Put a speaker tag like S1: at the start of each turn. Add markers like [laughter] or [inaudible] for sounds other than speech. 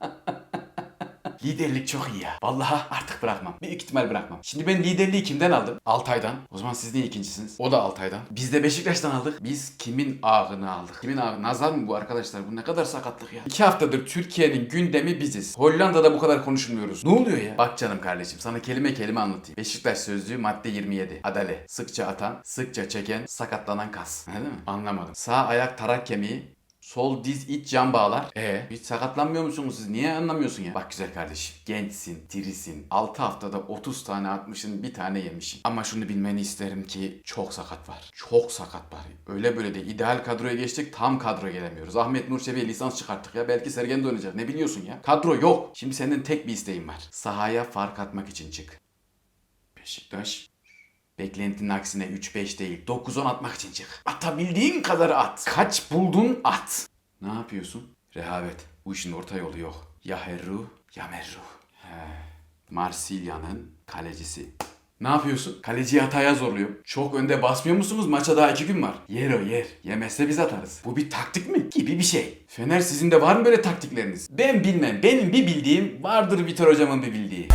S1: [laughs] Liderlik çok iyi ya. Vallahi artık bırakmam. Büyük ihtimal bırakmam. Şimdi ben liderliği kimden aldım? Altay'dan. O zaman siz niye ikincisiniz? O da Altay'dan. Biz de Beşiktaş'tan aldık. Biz kimin ağını aldık? Kimin ağı? Nazar mı bu arkadaşlar? Bu ne kadar sakatlık ya. İki haftadır Türkiye'nin gündemi biziz. Hollanda'da bu kadar konuşulmuyoruz. Ne oluyor ya? Bak canım kardeşim sana kelime kelime anlatayım. Beşiktaş sözlüğü madde 27. Adale. Sıkça atan, sıkça çeken, sakatlanan kas. Anladın mı? Anlamadım. Sağ ayak tarak kemiği, Sol diz iç can bağlar. E hiç sakatlanmıyor musunuz siz? Niye anlamıyorsun ya? Bak güzel kardeşim. Gençsin, dirisin. 6 haftada 30 tane atmışın, bir tane yemişsin. Ama şunu bilmeni isterim ki çok sakat var. Çok sakat var. Öyle böyle de ideal kadroya geçtik tam kadroya gelemiyoruz. Ahmet Nur lisans çıkarttık ya. Belki Sergen de oynayacak. Ne biliyorsun ya? Kadro yok. Şimdi senden tek bir isteğim var. Sahaya fark atmak için çık. Beşiktaş Beklentinin aksine 3-5 değil 9-10 atmak için çık. Atabildiğin kadar at. Kaç buldun at. Ne yapıyorsun? Rehavet. Bu işin orta yolu yok. Ya Herru ya Merru. Marsilya'nın kalecisi. Ne yapıyorsun? Kaleciyi hataya zorluyorum. Çok önde basmıyor musunuz? Maça daha iki gün var. Yer o yer. Yemezse biz atarız. Bu bir taktik mi? Gibi bir şey. Fener sizin de var mı böyle taktikleriniz? Ben bilmem. Benim bir bildiğim vardır Vitor hocamın bir bildiği.